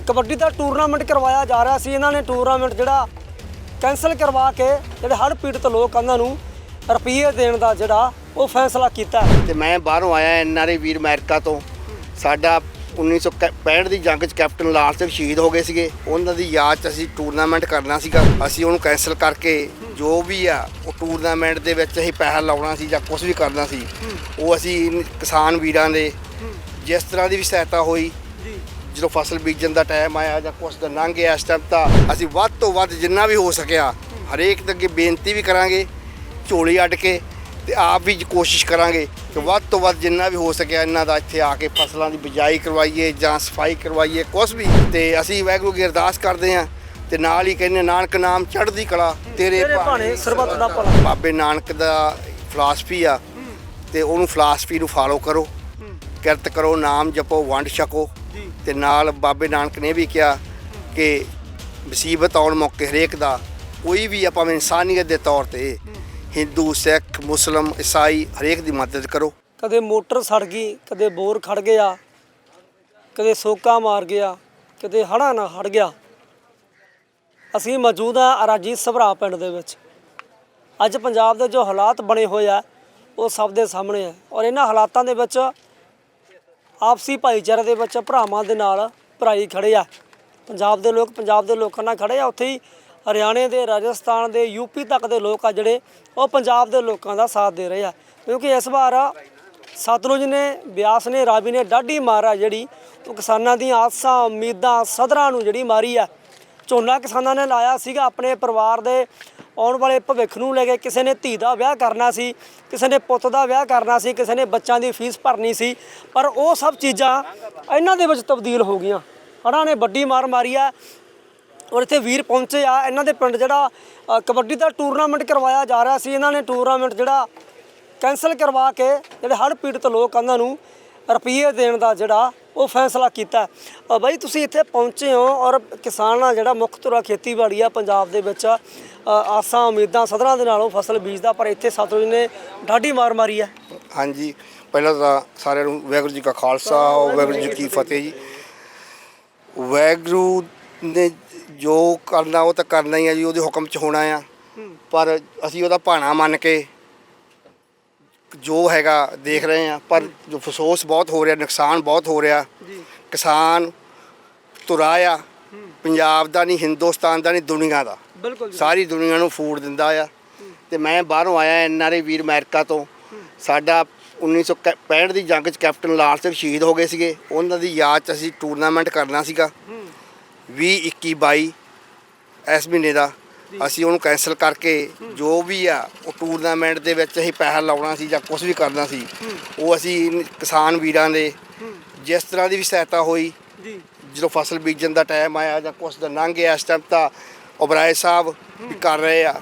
ਕਬੱਡੀ ਦਾ tournament ਕਰਵਾਇਆ ਜਾ ਰਿਹਾ ਸੀ। ਇਹਨਾਂ ਨੇ ਟੂਰਨਾਮੈਂਟ ਜਿਹੜਾ ਕੈਨਸਲ ਕਰਵਾ ਕੇ ਜਿਹੜੇ ਹੜ੍ਹ ਪੀੜਤ ਲੋਕ ਉਹਨਾਂ ਨੂੰ ਰੁਪਈਏ ਦੇਣ ਦਾ ਜਿਹੜਾ ਉਹ ਫੈਸਲਾ ਕੀਤਾ। ਤੇ ਮੈਂ ਬਾਹਰੋਂ ਆਇਆ ਐਨਆਰਏ ਵੀਰ ਅਮਰੀਕਾ ਤੋਂ। ਸਾਡਾ 1965 ਦੀ ਜੰਗ 'ਚ ਕੈਪਟਨ ਲਾਲ ਸਿੰਘ ਸ਼ਹੀਦ ਹੋ ਗਏ ਸੀਗੇ। ਉਹਨਾਂ ਦੀ ਯਾਦ 'ਚ ਅਸੀਂ ਟੂਰਨਾਮੈਂਟ ਕਰਨਾ ਸੀਗਾ। ਅਸੀਂ ਉਹਨੂੰ ਕੈਨਸਲ ਕਰਕੇ ਜੋ ਵੀ ਆ ਉਹ ਟੂਰਨਾਮੈਂਟ ਦੇ ਵਿੱਚ ਅਸੀਂ ਪੈਸਾ ਲਾਉਣਾ ਸੀ ਜਾਂ ਕੁਝ ਵੀ ਕਰਨਾ ਸੀ ਉਹ ਅਸੀਂ ਕਿਸਾਨ ਵੀਰਾਂ ਦੇ ਜਿਸ ਤਰ੍ਹਾਂ ਦੀ ਵੀ ਸਹਾਇਤਾ ਹੋਈ ਜਦੋਂ ਫਸਲ ਬੀਜਣ ਦਾ ਟਾਈਮ ਆਇਆ ਜਾਂ ਕੁਛ ਦਾ ਲੰਘ ਗਿਆ ਇਸ ਟਾਈਮ ਤਾਂ ਅਸੀਂ ਵੱਧ ਤੋਂ ਵੱਧ ਜਿੰਨਾ ਵੀ ਹੋ ਸਕਿਆ ਹਰੇਕ ਦੇ ਅੱਗੇ ਬੇਨਤੀ ਵੀ ਕਰਾਂਗੇ ਝੋਲੀ ਅੱਡ ਕੇ ਤੇ ਆਪ ਵੀ ਕੋਸ਼ਿਸ਼ ਕਰਾਂਗੇ ਕਿ ਵੱਧ ਤੋਂ ਵੱਧ ਜਿੰਨਾ ਵੀ ਹੋ ਸਕਿਆ ਇਹਨਾਂ ਦਾ ਇੱਥੇ ਆ ਕੇ ਫਸਲਾਂ ਦੀ ਬਿਜਾਈ ਕਰਵਾਈਏ ਜਾਂ ਸਫ਼ਾਈ ਕਰਵਾਈਏ ਕੁਛ ਵੀ। ਤੇ ਅਸੀਂ ਵਾਹਿਗੁਰੂ ਕੀ ਅਰਦਾਸ ਕਰਦੇ ਹਾਂ ਤੇ ਨਾਲ ਹੀ ਕਹਿੰਦੇ ਨਾਨਕ ਨਾਮ ਚੜ੍ਹਦੀ ਕਲਾ ਤੇਰੇ ਭਾਣੇ ਸਰਬੱਤ ਦਾ ਭਲਾ। ਬਾਬੇ ਨਾਨਕ ਦਾ ਫਲਸਫੀ ਆ। ਤੇ ਉਹਨੂੰ ਫਲਸਫੀ ਨੂੰ ਫਾਲੋ ਕਰੋ। ਕਿਰਤ ਕਰੋ ਨਾਮ ਜਪੋ ਵੰਡ ਛਕੋ। ਤੇ ਨਾਲ ਬਾਬੇ ਨਾਨਕ ਨੇ ਵੀ ਕਿਹਾ ਕਿ ਮੁਸੀਬਤ ਆਉਣ ਮੌਕੇ ਹਰੇਕ ਦਾ ਕੋਈ ਵੀ ਆਪਾਂ ਇਨਸਾਨੀਅਤ ਦੇ ਤੌਰ ਤੇ ਹਿੰਦੂ ਸਿੱਖ ਮੁਸਲਮ ਈਸਾਈ ਹਰੇਕ ਦੀ ਮਦਦ ਕਰੋ। ਕਦੇ ਮੋਟਰ ਸੜ ਗਈ ਕਦੇ ਬੋਰ ਖੜ ਗਿਆ ਕਦੇ ਸੋਕਾ ਮਾਰ ਗਿਆ ਕਦੇ ਹੜਾ ਨਾ ਹੜ ਗਿਆ। ਅਸੀਂ ਮੌਜੂਦ ਹਾਂ ਅਰਾਜੀ ਸਭਰਾ ਪਿੰਡ ਦੇ ਵਿੱਚ। ਅੱਜ ਪੰਜਾਬ ਦੇ ਜੋ ਹਾਲਾਤ ਬਣੇ ਹੋਏ ਆ ਉਹ ਸਭ ਦੇ ਸਾਹਮਣੇ ਹੈ ਔਰ ਇਹਨਾਂ ਹਾਲਾਤਾਂ ਦੇ ਵਿੱਚ ਆਪਸੀ ਭਾਈਚਾਰੇ ਦੇ ਵਿੱਚ ਭਰਾਵਾਂ ਦੇ ਨਾਲ ਭਰਾਈ ਖੜੇ ਆ। ਪੰਜਾਬ ਦੇ ਲੋਕ ਪੰਜਾਬ ਦੇ ਲੋਕਾਂ ਨਾਲ ਖੜੇ ਆ। ਉੱਥੇ ਹੀ ਹਰਿਆਣੇ ਦੇ, ਰਾਜਸਥਾਨ ਦੇ ਯੂਪੀ ਤੱਕ ਦੇ ਲੋਕ ਆ ਜਿਹੜੇ, ਉਹ ਪੰਜਾਬ ਦੇ ਲੋਕਾਂ ਦਾ ਸਾਥ ਦੇ ਰਹੇ ਆ। ਕਿਉਂਕਿ ਇਸ ਵਾਰ ਸਤਲੁਜ ਨੇ, ਬਿਆਸ ਨੇ, ਰਾਵੀ ਨੇ ਡਾਢੀ ਮਾਰਾ ਜਿਹੜੀ, ਉਹ ਕਿਸਾਨਾਂ ਦੀਆਂ ਆਸਾਂ, ਉਮੀਦਾਂ, ਸਦਰਾਂ ਨੂੰ ਜਿਹੜੀ ਮਾਰੀ ਆ। ਝੋਨਾ ਕਿਸਾਨਾਂ ਨੇ ਲਾਇਆ ਸੀਗਾ ਆਪਣੇ ਪਰਿਵਾਰ ਦੇ ਆਉਣ ਵਾਲੇ ਭਵਿੱਖ ਨੂੰ ਲੈ ਕੇ ਕਿਸੇ ਨੇ ਧੀ ਦਾ ਵਿਆਹ ਕਰਨਾ ਸੀ, ਕਿਸੇ ਨੇ ਪੁੱਤ ਦਾ ਵਿਆਹ ਕਰਨਾ ਸੀ, ਕਿਸੇ ਨੇ ਬੱਚਿਆਂ ਦੀ ਫੀਸ ਭਰਨੀ ਸੀ, ਪਰ ਉਹ ਸਭ ਚੀਜ਼ਾਂ ਇਹਨਾਂ ਦੇ ਵਿੱਚ ਤਬਦੀਲ ਹੋ ਗਈਆਂ। ਹੜ੍ਹਾਂ ਨੇ ਵੱਡੀ ਮਾਰ ਮਾਰੀ ਆ ਔਰ ਇੱਥੇ ਵੀਰ ਪਹੁੰਚੇ ਆ, ਇਹਨਾਂ ਦੇ ਪਿੰਡ ਜਿਹੜਾ ਕਬੱਡੀ ਦਾ ਟੂਰਨਾਮੈਂਟ ਕਰਵਾਇਆ ਜਾ ਰਿਹਾ ਸੀ, ਇਹਨਾਂ ਨੇ ਟੂਰਨਾਮੈਂਟ ਜਿਹੜਾ ਕੈਨਸਲ ਕਰਵਾ ਕੇ ਜਿਹੜੇ ਹੜ੍ਹ ਪੀੜਤ ਲੋਕ ਉਹਨਾਂ ਨੂੰ ਰੁਪਈਏ ਦੇਣ ਦਾ ਜਿਹੜਾ ਉਹ ਫੈਸਲਾ ਕੀਤਾ। ਬਾਈ ਤੁਸੀਂ ਇੱਥੇ ਪਹੁੰਚੇ ਹੋ ਔਰ ਕਿਸਾਨਾਂ ਜਿਹੜਾ ਮੁੱਖ ਧੁਰਾ ਖੇਤੀਬਾੜੀ ਆ ਪੰਜਾਬ ਦੇ ਵਿੱਚ ਆਸਾਂ ਉਮੀਦਾਂ ਸਦਰਾਂ ਦੇ ਨਾਲੋਂ ਫਸਲ ਬੀਜਦਾ ਪਰ ਇੱਥੇ ਸਤਲੁਜ ਨੇ ਢਾਡੀ ਮਾਰ ਮਾਰੀ ਆ ਹਾਂਜੀ ਪਹਿਲਾਂ ਤਾਂ ਸਾਰਿਆਂ ਨੂੰ ਵਾਹਿਗੁਰੂ ਜੀ ਕਾ ਖਾਲਸਾ ਵਾਹਿਗੁਰੂ ਜੀ ਕੀ ਫਤਿਹ ਜੀ। ਵਾਹਿਗੁਰੂ ਨੇ ਜੋ ਕਰਨਾ ਉਹ ਤਾਂ ਕਰਨਾ ਹੀ ਆ ਜੀ ਉਹਦੇ ਹੁਕਮ 'ਚ ਹੋਣਾ ਆ। ਪਰ ਅਸੀਂ ਉਹਦਾ ਭਾਣਾ ਮੰਨ ਕੇ ਜੋ ਹੈਗਾ ਦੇਖ ਰਹੇ ਆ ਪਰ ਜੋ ਅਫਸੋਸ ਬਹੁਤ ਹੋ ਰਿਹਾ ਨੁਕਸਾਨ ਬਹੁਤ ਹੋ ਰਿਹਾ। ਜੀ। ਕਿਸਾਨ ਤੁਰਾ ਆ ਪੰਜਾਬ ਦਾ ਨਹੀਂ ਹਿੰਦੁਸਤਾਨ ਦਾ ਨਹੀਂ ਦੁਨੀਆ ਦਾ। ਬਿਲਕੁਲ ਸਾਰੀ ਦੁਨੀਆ ਨੂੰ ਫੂਡ ਦਿੰਦਾ ਆ। ਤੇ ਮੈਂ ਬਾਹਰੋਂ ਆਇਆ ਐਨਆਰਏ ਵੀਰ ਅਮਰੀਕਾ ਤੋਂ। ਸਾਡਾ 1965 ਦੀ ਜੰਗ 'ਚ ਕੈਪਟਨ ਲਾਲ ਸਿੰਘ ਸ਼ਹੀਦ ਹੋ ਗਏ ਸੀਗੇ। ਉਹਨਾਂ ਦੀ ਯਾਦ 'ਚ ਅਸੀਂ ਟੂਰਨਾਮੈਂਟ ਕਰਨਾ ਸੀਗਾ। 20 21 22 ਇਸ ਮਹੀਨੇ ਦਾ। ਅਸੀਂ ਉਹਨੂੰ ਕੈਨਸਲ ਕਰਕੇ ਜੋ ਵੀ ਆ ਉਹ ਟੂਰਨਾਮੈਂਟ ਦੇ ਵਿੱਚ ਅਸੀਂ ਪੈਸਾ ਲਾਉਣਾ ਸੀ ਜਾਂ ਕੁਝ ਵੀ ਕਰਨਾ ਸੀ ਉਹ ਅਸੀਂ ਕਿਸਾਨ ਵੀਰਾਂ ਦੇ ਜਿਸ ਤਰ੍ਹਾਂ ਦੀ ਵੀ ਸਹਾਇਤਾ ਹੋਈ ਜੀ। ਜਦੋਂ ਫਸਲ ਬੀਜਣ ਦਾ ਟਾਈਮ ਆਇਆ ਜਾਂ ਕੁਛ ਦਾ ਲੰਘ ਗਿਆ ਇਸ ਟਾਈਮ ਤਾਂ ਉਬਰਾਏ ਸਾਹਿਬ ਵੀ ਕਰ ਰਹੇ ਆ।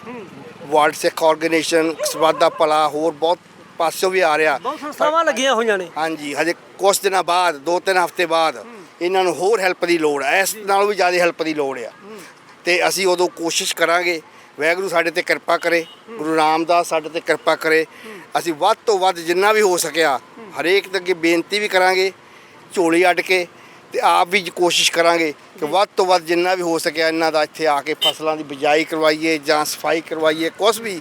ਵਰਲਡ ਸਿੱਖ ਆਰਗੇਨਾਈਜੇਸ਼ਨ ਸਵਾਦ ਦਾ ਭਲਾ ਹੋਰ ਬਹੁਤ ਪਾਸਿਓਂ ਵੀ ਆ ਰਿਹਾ। ਬਹੁਤ ਸੰਸਥਾਵਾਂ ਲੱਗੀਆਂ ਹੋਈਆਂ ਨੇ। ਹਾਂਜੀ ਹਜੇ ਕੁਝ ਦਿਨਾਂ ਬਾਅਦ ਦੋ ਤਿੰਨ ਹਫ਼ਤੇ ਬਾਅਦ ਇਹਨਾਂ ਨੂੰ ਹੋਰ ਹੈਲਪ ਦੀ ਲੋੜ ਹੈ ਇਸ ਨਾਲੋਂ ਵੀ ਜ਼ਿਆਦਾ ਹੈਲਪ ਦੀ ਲੋੜ ਆ। ਤੇ ਅਸੀਂ ਉਦੋਂ ਕੋਸ਼ਿਸ਼ ਕਰਾਂਗੇ, ਵਾਹਿਗੁਰੂ ਸਾਡੇ ਤੇ ਕਿਰਪਾ ਕਰੇ, ਗੁਰੂ ਰਾਮਦਾਸ ਸਾਡੇ ਤੇ ਕਿਰਪਾ ਕਰੇ। ਅਸੀਂ ਵੱਧ ਤੋਂ ਵੱਧ ਜਿੰਨਾ ਵੀ ਹੋ ਸਕਿਆ, ਹਰੇਕ ਦੇ ਅੱਗੇ ਬੇਨਤੀ ਵੀ ਕਰਾਂਗੇ, ਝੋਲੀ ਅੱਡ ਕੇ ਤੇ ਆਪ ਵੀ ਕੋਸ਼ਿਸ਼ ਕਰਾਂਗੇ ਕਿ ਵੱਧ ਤੋਂ ਵੱਧ ਜਿੰਨਾ ਵੀ ਹੋ ਸਕਿਆ ਇਹਨਾਂ ਦਾ ਇੱਥੇ ਆ ਕੇ ਫਸਲਾਂ ਦੀ ਬਿਜਾਈ ਕਰਵਾਈਏ ਜਾਂ ਸਫ਼ਾਈ ਕਰਵਾਈਏ, ਕੁਛ ਵੀ,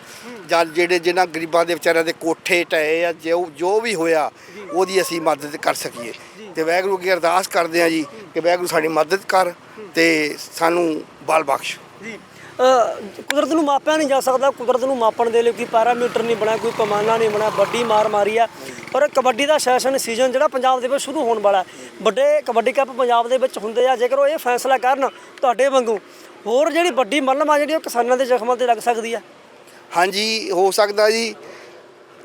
ਜਾਂ ਜਿਹੜੇ ਜਿਹਨਾਂ ਗਰੀਬਾਂ ਦੇ ਵਿਚਾਰਿਆਂ ਦੇ ਕੋਠੇ ਢਏ ਆ, ਜੋ ਜੋ ਵੀ ਹੋਇਆ, ਉਹਦੀ ਅਸੀਂ ਮਦਦ ਕਰ ਸਕੀਏ। ਤੇ ਵਾਹਿਗੁਰੂ ਅੱਗੇ ਅਰਦਾਸ ਕਰਦੇ ਆ ਜੀ ਕਿ ਵਾਹਿਗੁਰੂ ਸਾਡੀ ਮਦਦ ਕਰ ਤੇ ਸਾਨੂੰ ਬਲ ਬਖਸ਼। ਜੀ ਕੁਦਰਤ ਨੂੰ ਮਾਪਿਆ ਨਹੀਂ ਜਾ ਸਕਦਾ। ਕੁਦਰਤ ਨੂੰ ਮਾਪਣ ਦੇ ਲਈ ਕੋਈ ਪੈਰਾਮੀਟਰ ਨਹੀਂ ਬਣਾ ਕੋਈ ਪੈਮਾਨਾ ਨਹੀਂ ਬਣਾ ਵੱਡੀ ਮਾਰ ਮਾਰੀ ਆ। ਪਰ ਕਬੱਡੀ ਦਾ ਸੈਸ਼ਨ ਸੀਜ਼ਨ ਜਿਹੜਾ ਪੰਜਾਬ ਦੇ ਵਿੱਚ ਸ਼ੁਰੂ ਹੋਣ ਵਾਲਾ। ਵੱਡੇ ਕਬੱਡੀ ਕੱਪ ਪੰਜਾਬ ਦੇ ਵਿੱਚ ਹੁੰਦੇ ਆ। ਜੇਕਰ ਉਹ ਇਹ ਫੈਸਲਾ ਕਰਨ ਤੁਹਾਡੇ ਵਾਂਗੂ ਹੋਰ ਜਿਹੜੀ ਵੱਡੀ ਮਲਮ ਆ ਜਿਹੜੀ ਉਹ ਕਿਸਾਨਾਂ ਦੇ ਜ਼ਖਮਾਂ ਤੇ ਲੱਗ ਸਕਦੀ ਆ? ਹਾਂਜੀ ਹੋ ਸਕਦਾ ਜੀ।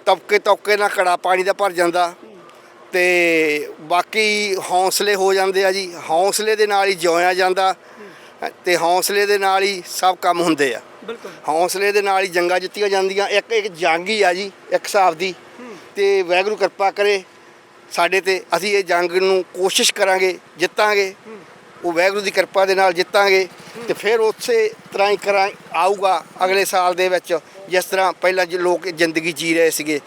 ਤਬਕੇ ਤਬਕੇ ਨਾਲ ਕੜਾ ਪਾਣੀ ਦਾ ਭਰ ਜਾਂਦਾ। ਤੇ ਬਾਕੀ ਹੌਸਲੇ ਹੋ ਜਾਂਦੇ ਆ ਜੀ। ਹੌਸਲੇ ਦੇ ਨਾਲ ਹੀ ਜਿਉਇਆ ਜਾਂਦਾ ਤੇ ਹੌਸਲੇ ਦੇ ਨਾਲ ਹੀ ਸਭ ਕੰਮ ਹੁੰਦੇ ਆ। ਬਿਲਕੁਲ। ਹੌਸਲੇ ਦੇ ਨਾਲ ਹੀ ਜੰਗਾਂ ਜਿੱਤੀਆਂ ਜਾਂਦੀਆਂ। ਇੱਕ ਇੱਕ ਜੰਗ ਹੀ ਆ ਜੀ ਇੱਕ ਹਿਸਾਬ ਦੀ। ਤੇ ਵਾਹਿਗੁਰੂ ਕਿਰਪਾ ਕਰੇ ਸਾਡੇ ਤੇ। ਅਸੀਂ ਇਹ ਜੰਗ ਨੂੰ ਕੋਸ਼ਿਸ਼ ਕਰਾਂਗੇ ਜਿੱਤਾਂਗੇ। ਉਹ ਵਾਹਿਗੁਰੂ ਦੀ ਕਿਰਪਾ ਦੇ ਨਾਲ ਜਿੱਤਾਂਗੇ। ਤੇ ਫਿਰ ਉਸੇ ਤਰ੍ਹਾਂ ਹੀ ਕਰਾਂ ਆਊਗਾ ਅਗਲੇ ਸਾਲ ਦੇ ਵਿੱਚ ਜਿਸ ਤਰ੍ਹਾਂ ਪਹਿਲਾਂ ਜੋ ਲੋਕ ਜ਼ਿੰਦਗੀ ਜੀ ਰਹੇ ਸੀਗੇ।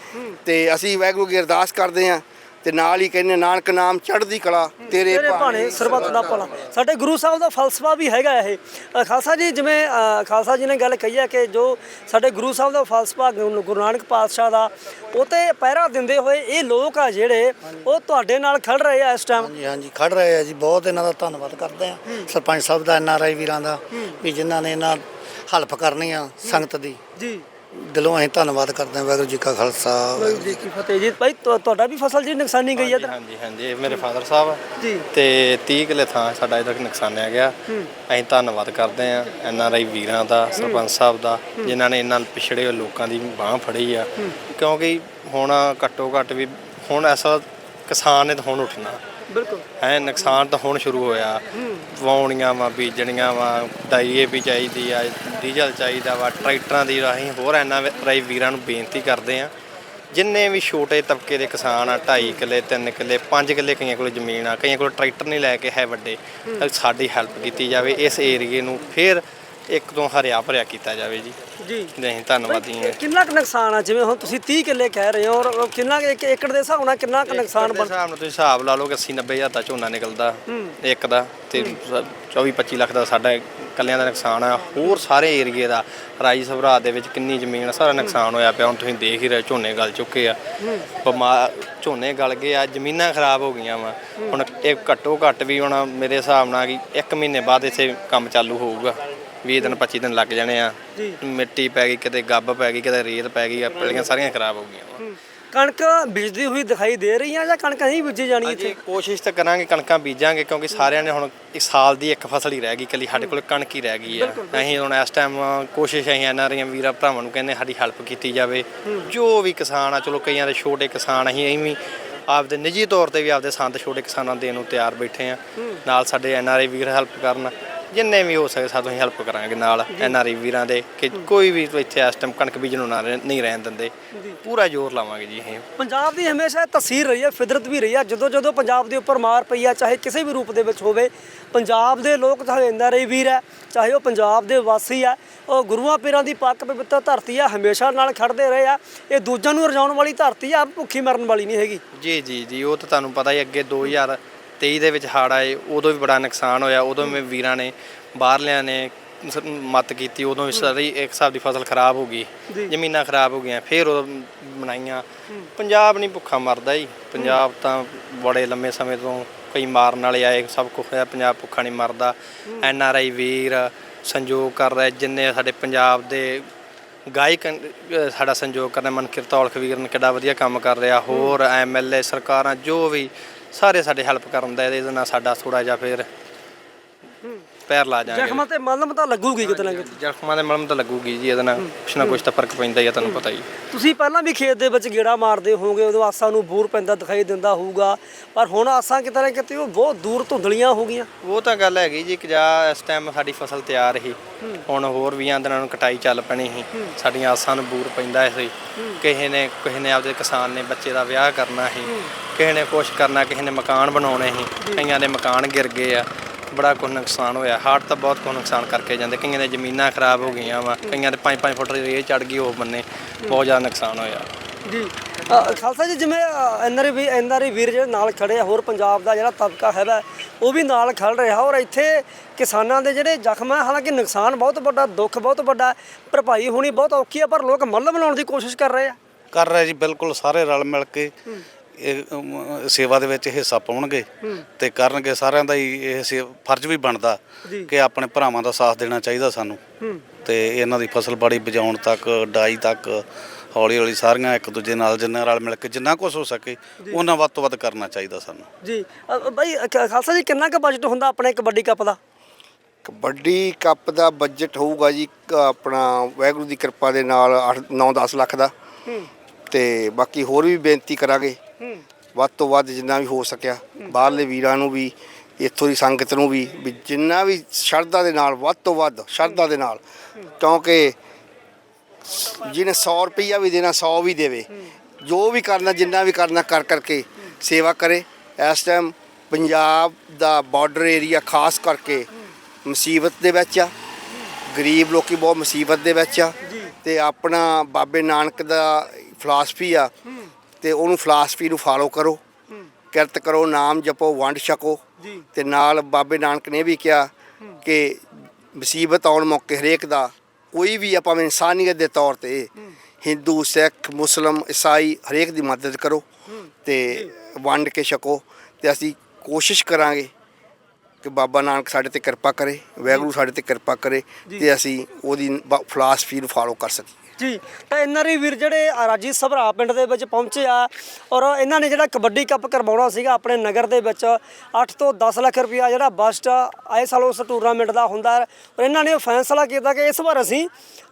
ਤੇ ਅਸੀਂ ਵਾਹਿਗੁਰੂ ਦੀ ਅਰਦਾਸ ਕਰਦੇ ਹਾਂ ਤੇ ਨਾਲ ਹੀ ਕਹਿੰਦੇ ਨਾਨਕ ਨਾਮ ਚੜ੍ਹਦੀ ਕਲਾ ਤੇਰੇ ਤੇਰੇ ਭਾਣੇ ਸਰਬੱਤ ਦਾ ਭਲਾ। ਸਾਡੇ ਗੁਰੂ ਸਾਹਿਬ ਦਾ ਫਲਸਫਾ ਵੀ ਹੈਗਾ ਇਹ। ਅ, ਖਾਲਸਾ ਜੀ ਜਿਵੇਂ ਅ, ਖਾਲਸਾ ਜੀ ਨੇ ਗੱਲ ਕਹੀ ਹੈ ਕਿ ਜੋ ਸਾਡੇ ਗੁਰੂ ਸਾਹਿਬ ਦਾ ਫਲਸਫਾ ਗੁਰੂ ਗੁਰੂ ਨਾਨਕ ਪਾਤਸ਼ਾਹ ਦਾ ਉਹ ਤੇ ਪਹਿਰਾ ਦਿੰਦੇ ਹੋਏ ਇਹ ਲੋਕ ਆ ਜਿਹੜੇ ਉਹ ਤੁਹਾਡੇ ਨਾਲ ਖੜ ਰਹੇ ਆ ਇਸ ਟਾਈਮ ਹਾਂਜੀ ਹਾਂਜੀ ਖੜ ਰਹੇ ਆ ਜੀ। ਬਹੁਤ ਇਹਨਾਂ ਦਾ ਧੰਨਵਾਦ ਕਰਦੇ ਆ। ਸਰਪੰਚ ਸਾਹਿਬ ਦਾ ਐਨ ਆਰ ਆਈ ਵੀਰਾਂ ਦਾ ਵੀ ਜਿਨ੍ਹਾਂ ਨੇ ਇਹਨਾਂ ਹੈਲਪ ਕਰਨੀ ਆ ਸੰਗਤ ਦੀ। ਜੀ। ਦਿਲੋਂ ਅਸੀਂ ਧੰਨਵਾਦ ਕਰਦੇ ਆ ਵਾਹਿਗੁਰੂ ਜੀ ਕਾ ਖਾਲਸਾ। ਵਾਹਿਗੁਰੂ ਜੀ ਕੀ ਫਤਿਹ ਜੀ। ਭਾਈ ਤੁਹਾਡਾ ਵੀ ਫਸਲ ਜੀ ਨੁਕਸਾਨੀ ਗਈ ਹੈ ਤਾਂ? ਹਾਂਜੀ ਹਾਂਜੀ ਇਹ ਮੇਰੇ ਫਾਦਰ ਸਾਹਿਬ ਆ। ਜੀ। ਤੇ 30 ਕਿੱਲੇ ਥਾਂ ਸਾਡਾ ਇਹਦਾ ਨੁਕਸਾਨਿਆ ਗਿਆ। ਅਸੀਂ ਧੰਨਵਾਦ ਕਰਦੇ ਆ ਐਨ ਆਰ ਆਈ ਵੀਰਾਂ ਦਾ ਸਰਪੰਚ ਸਾਹਿਬ ਦਾ ਜਿਨ੍ਹਾਂ ਨੇ ਇਹਨਾਂ ਪਿਛੜੇ ਹੋਏ ਲੋਕਾਂ ਦੀ ਬਾਹ ਫੜੀ ਆ। ਕਿਉਂਕਿ ਹੁਣ ਘੱਟੋ ਘੱਟ ਵੀ ਹੁਣ ਐਸਾ ਕਿਸਾਨ ਨੇ ਤਾਂ ਹੁਣ ਉੱਠਣਾ। ਬਿਲਕੁਲ। ਹੈ ਨੁਕਸਾਨ ਤਾਂ ਹੁਣ ਸ਼ੁਰੂ ਹੋਇਆ। ਵਾਉਣੀਆਂ ਵਾ ਬੀਜਣੀਆਂ ਵਾ ਡਾਈਏ ਵੀ ਚਾਹੀਦੀ ਆ ਡੀਜ਼ਲ ਚਾਹੀਦਾ ਵਾ ਟਰੈਕਟਰਾਂ ਦੀ ਰਾਹੀਂ ਹੋਰ ਐਨਾ ਰਾਈ ਵੀਰਾਂ ਨੂੰ ਬੇਨਤੀ ਕਰਦੇ ਆ। ਜਿੰਨੇ ਵੀ ਛੋਟੇ ਤਬਕੇ ਦੇ ਕਿਸਾਨ ਆ 2.5 ਕਿੱਲੇ 3 ਕਿੱਲੇ 5 ਕਿੱਲੇ ਕਈਆਂ ਕੋਲ ਜ਼ਮੀਨ ਆ ਕਈਆਂ ਕੋਲ ਟਰੈਕਟਰ ਨਹੀਂ ਲੈ ਕੇ ਹੈ ਵੱਡੇ। ਸਾਡੀ ਹੈਲਪ ਕੀਤੀ ਜਾਵੇ ਇਸ ਏਰੀਏ ਨੂੰ ਫਿਰ ਇੱਕ ਤੋਂ ਹਰਿਆ ਭਰਿਆ ਕੀਤਾ ਜਾਵੇ ਜੀ। ਜੀ। ਨਹੀਂ ਧੰਨਵਾਦੀ ਹਾਂ ਕਿੰਨਾ ਕੁ ਨੁਕਸਾਨ ਆ? ਜਿਵੇਂ ਹੁਣ ਤੁਸੀਂ 30 ਕਿੱਲੇ ਕਹਿ ਰਹੇ ਹੋ ਔਰ ਕਿੰਨਾ ਕੁ ਇੱਕ ਏਕੜ ਦੇ ਹਿਸਾਬ ਨਾਲ ਕਿੰਨਾ ਕੁ ਨੁਕਸਾਨ ਬਣ ਹਿਸਾਬ ਨਾਲ ਤੁਸੀਂ ਹਿਸਾਬ ਲਾ ਲਓ ਕਿ 80 90 ਹਜ਼ਾਰ ਦਾ ਝੋਨਾ ਨਿਕਲਦਾ ਇੱਕ ਦਾ ਤੇ 24 25 ਲੱਖ ਦਾ ਸਾਡਾ ਕੱਲਿਆਂ ਦਾ ਨੁਕਸਾਨ ਆ। ਹੋਰ ਸਾਰੇ ਏਰੀਏ ਦਾ ਰਾਈ ਸਭਰਾ ਦੇ ਵਿੱਚ ਕਿੰਨੀ ਜ਼ਮੀਨ ਸਾਰਾ ਨੁਕਸਾਨ ਹੋਇਆ ਪਿਆ। ਹੁਣ ਤੁਸੀਂ ਦੇਖ ਹੀ ਰਹੇ ਝੋਨੇ ਗਲ ਚੁੱਕੇ ਆ। ਬਿਮਾਰ ਝੋਨੇ ਗਲ ਗਏ ਆ ਜ਼ਮੀਨਾਂ ਖਰਾਬ ਹੋ ਗਈਆਂ ਵਾ। ਹੁਣ ਇਹ ਘੱਟੋ ਘੱਟ ਵੀ ਹੁਣ ਮੇਰੇ ਹਿਸਾਬ ਨਾਲ ਕਿ 1 ਮਹੀਨੇ ਬਾਅਦ ਇੱਥੇ ਕੰਮ ਚਾਲੂ ਹੋਊਗਾ। 20 ਦਿਨ 25 ਦਿਨ ਲੱਗ ਜਾਣੇ ਆ। ਮਿੱਟੀ ਪੈ ਗਈ ਕਿਤੇ ਗੱਬ ਪੈ ਗਈ ਕਿਤੇ ਰੇਤ ਪੈ ਗਈ ਆ ਪਿਲੀਆਂ ਸਾਰੀਆਂ ਖਰਾਬ ਹੋ ਗਈਆਂ। ਕਣਕ ਬੀਜਦੀ ਹੋਈ ਦਿਖਾਈ ਦੇ ਰਹੀ ਆ ਜਾਂ ਕਣਕ ਨਹੀਂ ਬੀਜੀ ਜਾਣੀ ਇੱਥੇ? ਕੋਸ਼ਿਸ਼ ਤਾਂ ਕਰਾਂਗੇ ਕਣਕਾਂ ਬੀਜਾਂਗੇ ਕਿਉਂਕਿ ਸਾਰਿਆਂ ਨੇ ਹੁਣ ਇੱਕ ਸਾਲ ਦੀ ਇੱਕ ਫਸਲ ਹੀ ਰਹਿ ਗਈ ਕੱਲੀ ਸਾਡੇ ਕੋਲ ਕਣਕ ਹੀ ਰਹਿ ਗਈ ਆ। ਅਸੀਂ ਹੁਣ ਇਸ ਟਾਈਮ ਕੋਸ਼ਿਸ਼ ਅਸੀਂ ਇਹਨਾਂ ਰਹੀਆਂ ਵੀਰਾਂ ਭਰਾਵਾਂ ਨੂੰ ਕਹਿੰਦੇ ਸਾਡੀ ਹੈਲਪ ਕੀਤੀ ਜਾਵੇ। ਜੋ ਵੀ ਕਿਸਾਨ ਆ ਚਲੋ ਕਈਆਂ ਦੇ ਛੋਟੇ ਕਿਸਾਨ ਅਸੀਂ ਐਵੇਂ ਆਪਦੇ ਨਿੱਜੀ ਤੌਰ ਤੇ ਵੀ ਆਪਦੇ ਸੰਦ ਛੋਟੇ ਕਿਸਾਨਾਂ ਦੇਣ ਨੂੰ ਤਿਆਰ ਬੈਠੇ ਆ। ਨਾਲ ਸਾਡੇ ਐਨਆਰਆਈ ਵੀਰ ਹੈਲਪ ਕਰਨ ਜਿੰਨੇ ਵੀ ਹੋ ਸਕੇ ਅਸੀਂ ਹੈਲਪ ਕਰਾਂਗੇ ਨਾਲ ਐਨਆਰਆਈ ਵੀਰਾਂ ਦੇ ਕਿ ਕੋਈ ਵੀ ਇੱਥੇ ਇਸ ਟਾਈਮ ਕਣਕ ਬੀਜਣ ਨੂੰ ਨਾ ਰਹਿ- ਨਹੀਂ ਰਹਿਣ ਦਿੰਦੇ। ਪੂਰਾ ਜ਼ੋਰ ਲਾਵਾਂਗੇ ਜੀ ਅਸੀਂ। ਪੰਜਾਬ ਦੀ ਹਮੇਸ਼ਾ ਤਸਵੀਰ ਰਹੀ ਹੈ ਫਿਦਰਤ ਵੀ ਰਹੀ ਹੈ। ਜਦੋਂ ਜਦੋਂ ਪੰਜਾਬ ਦੇ ਉੱਪਰ ਮਾਰ ਪਈ ਆ ਚਾਹੇ ਕਿਸੇ ਵੀ ਰੂਪ ਦੇ ਵਿੱਚ ਹੋਵੇ ਪੰਜਾਬ ਦੇ ਲੋਕ ਚਾਹੇ ਐਨਆਰਆਈ ਵੀਰ ਹੈ ਚਾਹੇ ਉਹ ਪੰਜਾਬ ਦੇ ਵਾਸੀ ਆ ਉਹ ਗੁਰੂਆਂ ਪੀਰਾਂ ਦੀ ਪੱਕ ਪਵਿੱਤਰ ਧਰਤੀ ਆ ਹਮੇਸ਼ਾ ਨਾਲ ਖੜਦੇ ਰਹੇ ਆ। ਇਹ ਦੂਜਿਆਂ ਨੂੰ ਰਜਾਉਣ ਵਾਲੀ ਧਰਤੀ ਆ ਭੁੱਖੀ ਮਰਨ ਵਾਲੀ ਨਹੀਂ ਹੈਗੀ। ਜੀ ਜੀ ਜੀ ਉਹ ਤਾਂ ਤੁਹਾਨੂੰ ਪਤਾ ਹੀ ਅੱਗੇ 2023 ਦੇ ਵਿੱਚ ਹੜ੍ਹ ਆਏ ਉਦੋਂ ਵੀ ਬੜਾ ਨੁਕਸਾਨ ਹੋਇਆ ਉਦੋਂ ਵੀ ਵੀਰਾਂ ਨੇ ਬਾਹਰਲਿਆਂ ਨੇ ਸ- ਮਦਦ ਕੀਤੀ ਉਦੋਂ ਵੀ ਸਾਰੀ ਇੱਕ ਹਿਸਾਬ ਦੀ ਫਸਲ ਖਰਾਬ ਹੋ ਗਈ ਜ਼ਮੀਨਾਂ ਖਰਾਬ ਹੋ ਗਈਆਂ ਫਿਰ ਉਹ ਬਣਾਈਆਂ। ਪੰਜਾਬ ਨਹੀਂ ਭੁੱਖਾ ਮਰਦਾ ਜੀ ਪੰਜਾਬ ਤਾਂ ਬੜੇ ਲੰਮੇ ਸਮੇਂ ਤੋਂ ਕਈ ਮਾਰਨ ਵਾਲੇ ਆਏ ਸਭ ਕੁਝ ਹੋਇਆ ਪੰਜਾਬ ਭੁੱਖਾ ਨਹੀਂ ਮਰਦਾ। ਐਨ ਆਰ ਆਈ ਵੀਰ ਸੰਯੋਗ ਕਰ ਰਹੇ ਜਿੰਨੇ ਸਾਡੇ ਪੰਜਾਬ ਦੇ ਗਾਇਕ ਅਹ ਸਾਡਾ ਸੰਯੋਗ ਕਰਨਾ ਮਨਕਿਰਤ ਔਲਖ ਵੀਰ ਨੇ ਕਿੱਡਾ ਵਧੀਆ ਕੰਮ ਕਰ ਰਿਹਾ ਹੋਰ ਐਮਐਲਏ ਸਰਕਾਰਾਂ ਜੋ ਵੀ ਸਾਰੇ ਸਾਡੇ ਹੈਲਪ ਕਰਨ ਦਾ ਇਹਦੇ ਨਾਲ ਸਾਡਾ ਥੋੜਾ ਜਿਹਾ ਫਿਰ ਪੈਰ ਲਾ ਜਾਾਂਗੇ ਜ਼ਖਮਾਂ ਤੇ ਮਲਮ ਤਾਂ ਲੱਗੂਗੀ ਕਿਤੇ ਨਾ ਕਿਤੇ। ਜ਼ਖਮਾਂ ਦੇ ਮਲਮ ਤਾਂ ਲੱਗੂਗੀ ਜੀ ਇਹਦੇ ਨਾਲ ਕੁਛ ਨਾ ਕੁਛ ਤਾਂ ਫ਼ਰਕ ਪੈਂਦਾ ਹੀ ਆ ਤੁਹਾਨੂੰ ਪਤਾ ਹੀ। ਤੁਸੀਂ ਪਹਿਲਾਂ ਵੀ ਖੇਤ ਦੇ ਵਿੱਚ ਗੇੜਾ ਮਾਰਦੇ ਹੋਵੋਗੇ ਉਦੋਂ ਆਸਾਂ ਨੂੰ ਬੂਰ ਪੈਂਦਾ ਦਿਖਾਈ ਦਿੰਦਾ ਹੋਊਗਾ ਪਰ ਹੁਣ ਆਸਾਂ ਕਿਤੇ ਨਾ ਕਿਤੇ ਉਹ ਬਹੁਤ ਦੂਰ ਧੁੰਦਲੀਆਂ ਹੋ ਗਈਆਂ। ਉਹ ਤਾਂ ਗੱਲ ਹੈਗੀ ਜੀ ਕਿ ਜਾ ਇਸ ਟਾਈਮ ਸਾਡੀ ਫਸਲ ਤਿਆਰ ਸੀ ਹੁਣ ਹੋਰ ਵੀ ਦਿਨਾਂ ਨੂੰ ਕਟਾਈ ਚੱਲ ਪੈਣੀ ਸੀ ਸਾਡੀਆਂ ਆਸਾਂ ਨੂੰ ਬੂਰ ਪੈਂਦਾ ਸੀ। ਕਿਸੇ ਨੇ ਕਿਸੇ ਨੇ ਆਪਦੇ ਕਿਸਾਨ ਨੇ ਬੱਚੇ ਦਾ ਵਿਆਹ ਕਰਨਾ ਸੀ ਕਿਸੇ ਨੇ ਕੁਛ ਕਰਨਾ ਕਿਸੇ ਨੇ ਮਕਾਨ ਬਣਾਉਣੇ ਸੀ ਕਈਆਂ ਦੇ ਮਕਾਨ ਗਿਰ ਗਏ ਆ ਬੜਾ ਕੁਝ ਨੁਕਸਾਨ ਹੋਇਆ। ਹਾਰਟ ਤਾਂ ਬਹੁਤ ਕੁਝ ਨੁਕਸਾਨ ਕਰਕੇ ਜਾਂਦੇ। ਕਈਆਂ ਦੇ ਜ਼ਮੀਨਾਂ ਖਰਾਬ ਹੋ ਗਈਆਂ ਵਾ ਕਈਆਂ ਦੇ 5-5 ਫੁੱਟ ਦੀ ਰੇਹ ਚੜ ਗਈ ਉਹ ਬੰਨੇ ਬਹੁਤ ਜ਼ਿਆਦਾ ਨੁਕਸਾਨ ਹੋਇਆ। ਜੀ। ਅ, ਖਾਲਸਾ ਜੀ ਜਿਵੇਂ ਐਨਆਰਆਈ ਵੀ ਐਨਆਰਆਈ ਵੀਰ ਜਿਹੜੇ ਨਾਲ ਖੜੇ ਆ ਹੋਰ ਪੰਜਾਬ ਦਾ ਜਿਹੜਾ ਤਬਕਾ ਹੈਗਾ ਉਹ ਵੀ ਨਾਲ ਖੜ ਰਿਹਾ। ਔਰ ਇੱਥੇ ਕਿਸਾਨਾਂ ਦੇ ਜਿਹੜੇ ਜ਼ਖਮ ਹੈ ਹਾਲਾਂਕਿ ਨੁਕਸਾਨ ਬਹੁਤ ਵੱਡਾ ਦੁੱਖ ਬਹੁਤ ਵੱਡਾ ਭਰਪਾਈ ਹੋਣੀ ਬਹੁਤ ਔਖੀ ਹੈ ਪਰ ਲੋਕ ਮੱਲ ਬਣਾਉਣ ਦੀ ਕੋਸ਼ਿਸ਼ ਕਰ ਰਹੇ ਆ। ਕਰ ਰਹੇ ਜੀ ਬਿਲਕੁਲ ਸਾਰੇ ਰਲ ਮਿਲ ਕੇ। ਇਹ ਅਮ, ਸੇਵਾ ਦੇ ਵਿੱਚ ਹਿੱਸਾ ਪਾਉਣਗੇ ਤੇ ਕਰਨਗੇ ਸਾਰਿਆਂ ਦਾ ਹੀ ਇਹ ਸੇ- ਫਰਜ਼ ਵੀ ਬਣਦਾ ਜੀ। ਕਿ ਆਪਣੇ ਭਰਾਵਾਂ ਦਾ ਸਾਥ ਦੇਣਾ ਚਾਹੀਦਾ ਸਾਨੂੰ। ਤੇ ਇਹਨਾਂ ਦੀ ਫਸਲ ਬਾੜੀ ਬਚਾਉਣ ਤੱਕ ਡਾਈ ਤੱਕ ਹੌਲੀ ਹੌਲੀ ਸਾਰੀਆਂ ਇੱਕ ਦੂਜੇ ਨਾਲ ਜਿੰਨਾ ਰਲ ਮਿਲ ਕੇ ਜਿੰਨਾ ਕੁਝ ਹੋ ਸਕੇ ਉਹਨਾਂ ਵੱਧ ਤੋਂ ਵੱਧ ਕਰਨਾ ਚਾਹੀਦਾ ਸਾਨੂੰ। ਜੀ। ਅ, ਬਾਈ ਖਾਲਸਾ ਜੀ ਕਿੰਨਾ ਕੁ ਬਜਟ ਹੁੰਦਾ ਆਪਣੇ ਕਬੱਡੀ ਕੱਪ ਦਾ? ਕਬੱਡੀ ਕੱਪ ਦਾ ਬਜਟ ਹੋਊਗਾ ਜੀ ਕ- ਆਪਣਾ ਵਾਹਿਗੁਰੂ ਦੀ ਕਿਰਪਾ ਦੇ ਨਾਲ 9-10 ਲੱਖ ਦਾ। ਤੇ ਬਾਕੀ ਹੋਰ ਵੀ ਬੇਨਤੀ ਕਰਾਂਗੇ ਵੱਧ ਤੋਂ ਵੱਧ ਜਿੰਨਾ ਵੀ ਹੋ ਸਕਿਆ ਬਾਹਰਲੇ ਵੀਰਾਂ ਨੂੰ ਵੀ ਇੱਥੋਂ ਦੀ ਸੰਗਤ ਨੂੰ ਵੀ ਵੀ ਜਿੰਨਾ ਵੀ ਸ਼ਰਧਾ ਦੇ ਨਾਲ ਵੱਧ ਤੋਂ ਵੱਧ ਸ਼ਰਧਾ ਦੇ ਨਾਲ ਕਿਉਂਕਿ ਜਿਹਨੇ 100 ਰੁਪਈਆ ਵੀ ਦੇਣਾ 100 ਵੀ ਦੇਵੇ ਜੋ ਵੀ ਕਰਨਾ ਜਿੰਨਾ ਵੀ ਕਰਨਾ ਕਰ ਕਰਕੇ ਸੇਵਾ ਕਰੇ। ਇਸ ਟਾਈਮ ਪੰਜਾਬ ਦਾ ਬਾਰਡਰ ਏਰੀਆ ਖਾਸ ਕਰਕੇ ਮੁਸੀਬਤ ਦੇ ਵਿੱਚ ਆ ਗਰੀਬ ਲੋਕੀ ਬਹੁਤ ਮੁਸੀਬਤ ਦੇ ਵਿੱਚ ਆ ਤੇ ਆਪਣਾ ਬਾਬੇ ਨਾਨਕ ਦਾ ਫਲਸਫੀ ਆ ਤੇ ਉਹਨੂੰ ਫਲਸਫੀ ਨੂੰ ਫਾਲੋ ਕਰੋ। ਕਿਰਤ ਕਰੋ ਨਾਮ ਜਪੋ ਵੰਡ ਛਕੋ। ਤੇ ਨਾਲ ਬਾਬੇ ਨਾਨਕ ਨੇ ਵੀ ਕਿਹਾ ਕਿ ਮੁਸੀਬਤ ਆਉਣ ਮੌਕੇ ਹਰੇਕ ਦਾ ਕੋਈ ਵੀ ਆਪਾਂ ਇਨਸਾਨੀਅਤ ਦੇ ਤੌਰ ਤੇ ਹਿੰਦੂ ਸਿੱਖ ਮੁਸਲਮ ਈਸਾਈ ਹਰੇਕ ਦੀ ਮਦਦ ਕਰੋ ਤੇ ਵੰਡ ਕੇ ਛਕੋ ਤੇ ਅਸੀਂ ਕੋਸ਼ਿਸ਼ ਕਰਾਂਗੇ ਕਿ ਬਾਬਾ ਨਾਨਕ ਸਾਡੇ ਤੇ ਕਿਰਪਾ ਕਰੇ ਵਾਹਿਗੁਰੂ ਸਾਡੇ ਤੇ ਕਿਰਪਾ ਕਰੇ ਤੇ ਅਸੀਂ ਉਹਦੀ ਫਲਸਫੀ ਨੂੰ ਫਾਲੋ ਕਰ ਸਕੀਏ। ਜੀ, ਤਾਂ ਐਨਆਰਆਈ ਵੀਰ ਜਿਹੜੇ ਰਾਜੀ ਸਭਰਾ ਪਿੰਡ ਦੇ ਵਿੱਚ ਪਹੁੰਚੇ ਆ ਔਰ ਇਹਨਾਂ ਨੇ ਜਿਹੜਾ ਕਬੱਡੀ ਕੱਪ ਕਰਵਾਉਣਾ ਸੀਗਾ ਆਪਣੇ ਨਗਰ ਦੇ ਵਿੱਚ 8 ਤੋਂ 10 ਲੱਖ ਰੁਪਇਆ ਜਿਹੜਾ ਬਸਟ ਆਏ ਸਾਲ ਉਸ ਟੂਰਨਾਮੈਂਟ ਦਾ ਹੁੰਦਾ ਹੈ ਔਰ ਇਹਨਾਂ ਨੇ ਫੈਸਲਾ ਕੀਤਾ ਕਿ ਇਸ ਵਾਰ ਅਸੀਂ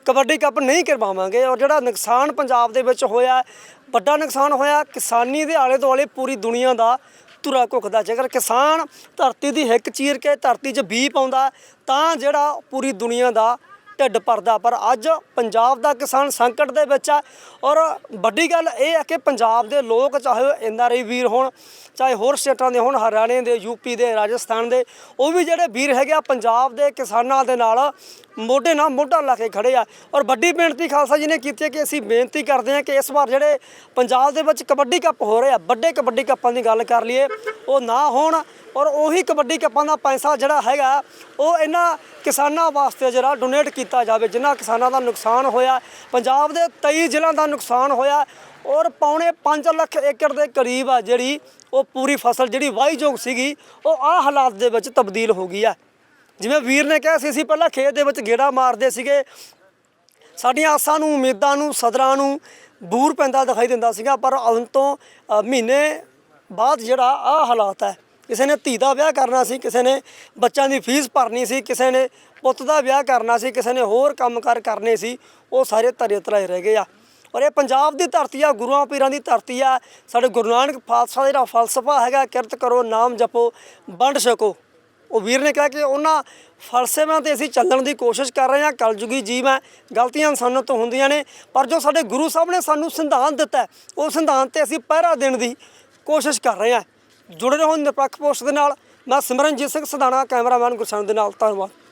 ਕਬੱਡੀ ਕੱਪ ਨਹੀਂ ਕਰਵਾਵਾਂਗੇ ਔਰ ਜਿਹੜਾ ਨੁਕਸਾਨ ਪੰਜਾਬ ਦੇ ਵਿੱਚ ਹੋਇਆ, ਵੱਡਾ ਨੁਕਸਾਨ ਹੋਇਆ, ਕਿਸਾਨੀ ਦੇ ਆਲੇ ਦੁਆਲੇ ਪੂਰੀ ਦੁਨੀਆ ਦਾ ਧੁਰਾ ਘੁੱਕਦਾ ਜੇਕਰ ਕਿਸਾਨ ਧਰਤੀ ਦੀ ਹਿੱਕ ਚੀਰ ਕੇ ਧਰਤੀ 'ਚ ਬੀ ਪਾਉਂਦਾ, ਤਾਂ ਜਿਹੜਾ ਪੂਰੀ ਦੁਨੀਆ ਦਾ ਢਿੱਡ ਭਰਦਾ। ਪਰ ਅੱਜ ਪੰਜਾਬ ਦਾ ਕਿਸਾਨ ਸੰਕਟ ਦੇ ਵਿੱਚ ਆ ਔਰ ਵੱਡੀ ਗੱਲ ਇਹ ਹੈ ਕਿ ਪੰਜਾਬ ਦੇ ਲੋਕ ਚਾਹੇ ਐਨਆਰਆਈ ਵੀਰ ਹੋਣ, ਚਾਹੇ ਹੋਰ ਸਟੇਟਾਂ ਦੇ ਹੋਣ, ਹਰਿਆਣੇ ਦੇ ਯੂਪੀ ਦੇ, ਰਾਜਸਥਾਨ ਦੇ, ਉਹ ਵੀ ਜਿਹੜੇ ਵੀਰ ਹੈਗੇ ਆ, ਪੰਜਾਬ ਦੇ ਕਿਸਾਨਾਂ ਦੇ ਨਾਲ ਮੋਢੇ ਨਾਲ ਮੋਢਾ ਲਾ ਕੇ ਖੜੇ ਆ। ਔਰ ਵੱਡੀ ਬੇਨਤੀ ਖਾਲਸਾ ਜੀ ਨੇ ਕੀਤੀ ਹੈ ਕਿ ਅਸੀਂ ਬੇਨਤੀ ਕਰਦੇ ਹਾਂ ਕਿ ਇਸ ਵਾਰ ਜਿਹੜੇ ਪੰਜਾਬ ਦੇ ਵਿੱਚ ਕਬੱਡੀ ਕੱਪ ਹੋ ਰਹੇ ਆ, ਵੱਡੇ ਕਬੱਡੀ ਕੱਪਾਂ ਦੀ ਗੱਲ ਕਰ ਲਈਏ, ਉਹ ਨਾ ਹੋਣ ਔਰ ਉਹੀ ਕਬੱਡੀ ਕੱਪਾਂ ਦਾ ਪੈਸਾ ਜਿਹੜਾ ਹੈਗਾ, ਉਹ ਇਹਨਾਂ ਕਿਸਾਨਾਂ ਵਾਸਤੇ ਜਿਹੜਾ ਡੋਨੇਟ ਕੀਤਾ ਜਾਵੇ, ਜਿਨ੍ਹਾਂ ਕਿਸਾਨਾਂ ਦਾ ਨੁਕਸਾਨ ਹੋਇਆ, ਪੰਜਾਬ ਦੇ 23 ਜ਼ਿਲ੍ਹਿਆਂ ਦਾ ਨੁਕਸਾਨ ਹੋਇਆ ਔਰ ਪੌਣੇ 5 ਲੱਖ ਏਕੜ ਦੇ ਕਰੀਬ ਆ ਜਿਹੜੀ ਉਹ ਪੂਰੀ ਫਸਲ, ਜਿਹੜੀ ਵਾਹੀਯੋਗ ਸੀਗੀ, ਉਹ ਆ ਹਾਲਾਤ ਦੇ ਵਿੱਚ ਤਬਦੀਲ ਹੋ ਗਈ ਆ। ਜਿਵੇਂ ਵੀਰ ਨੇ ਕਿਹਾ ਸੀ, ਅਸੀਂ ਪਹਿਲਾਂ ਖੇਤ ਦੇ ਵਿੱਚ ਗੇੜਾ ਮਾਰਦੇ ਸੀਗੇ। ਸਾਡੀਆਂ ਆਸਾਂ ਨੂੰ, ਉਮੀਦਾਂ ਨੂੰ, ਸਦਰਾਂ ਨੂੰ ਬੂਰ ਪੈਂਦਾ ਦਿਖਾਈ ਦਿੰਦਾ ਸੀਗਾ, ਪਰ ਹੁਣ ਤੋਂ ਮਹੀਨੇ ਬਾਅਦ ਜਿਹੜਾ ਆ ਹਾਲਾਤ ਹੈ, ਕਿਸੇ ਨੇ ਧੀ ਦਾ ਵਿਆਹ ਕਰਨਾ ਸੀ, ਕਿਸੇ ਨੇ ਬੱਚਿਆਂ ਦੀ ਫੀਸ ਭਰਨੀ ਸੀ, ਕਿਸੇ ਨੇ ਪੁੱਤ ਦਾ ਵਿਆਹ ਕਰਨਾ ਸੀ, ਕਿਸੇ ਨੇ ਹੋਰ ਕੰਮਕਾਰ ਕਰਨੇ ਸੀ, ਉਹ ਸਾਰੇ ਧਰੇ ਤਰਾਏ ਰਹਿ ਗਏ ਆ। ਔਰ ਇਹ ਪੰਜਾਬ ਦੀ ਧਰਤੀ ਆ, ਗੁਰੂਆਂ ਪੀਰਾਂ ਦੀ ਧਰਤੀ ਆ। ਸਾਡੇ ਗੁਰੂ ਨਾਨਕ ਪਾਤਸ਼ਾਹ ਦਾ ਜਿਹੜਾ ਫਲਸਫਾ ਹੈਗਾ, ਕਿਰਤ ਕਰੋ, ਨਾਮ ਜਪੋ, ਵੰਡ ਛਕੋ। ਉਹ ਵੀਰ ਨੇ ਕਿਹਾ ਕਿ ਉਹਨਾਂ ਫਲਸਫਿਆਂ ਤੇ ਅਸੀਂ ਚੱਲਣ ਦੀ ਕੋਸ਼ਿਸ਼ ਕਰ ਰਹੇ ਹਾਂ, ਕਲਯੁਗੀ ਜੀਵ ਹੈ, ਗਲਤੀਆਂ ਇਨਸਾਨਾਂ ਤੋਂ ਹੁੰਦੀਆਂ ਨੇ, ਪਰ ਜੋ ਸਾਡੇ ਗੁਰੂ ਸਾਹਿਬ ਨੇ ਸਾਨੂੰ ਸਿਧਾਂਤ ਦਿੱਤਾ ਉਹ ਸਿਧਾਂਤ ਤੇ ਅਸੀਂ ਪਹਿਰਾ ਦੇਣ ਦੀ ਕੋਸ਼ਿਸ਼ ਕਰ ਰਹੇ ਹਾਂ। ਜੁੜੇ ਰਹੋ ਨਿਰਪੱਖ ਪੋਸਟ ਦੇ ਨਾਲ, ਮੈਂ ਸਿਮਰਨਜੀਤ ਸਿੰਘ ਸਦਾਣਾ, ਕੈਮਰਾਮੈਨ ਗੁਰਸ਼ਨ ਦੇ ਨਾਲ, ਧੰਨਵਾਦ।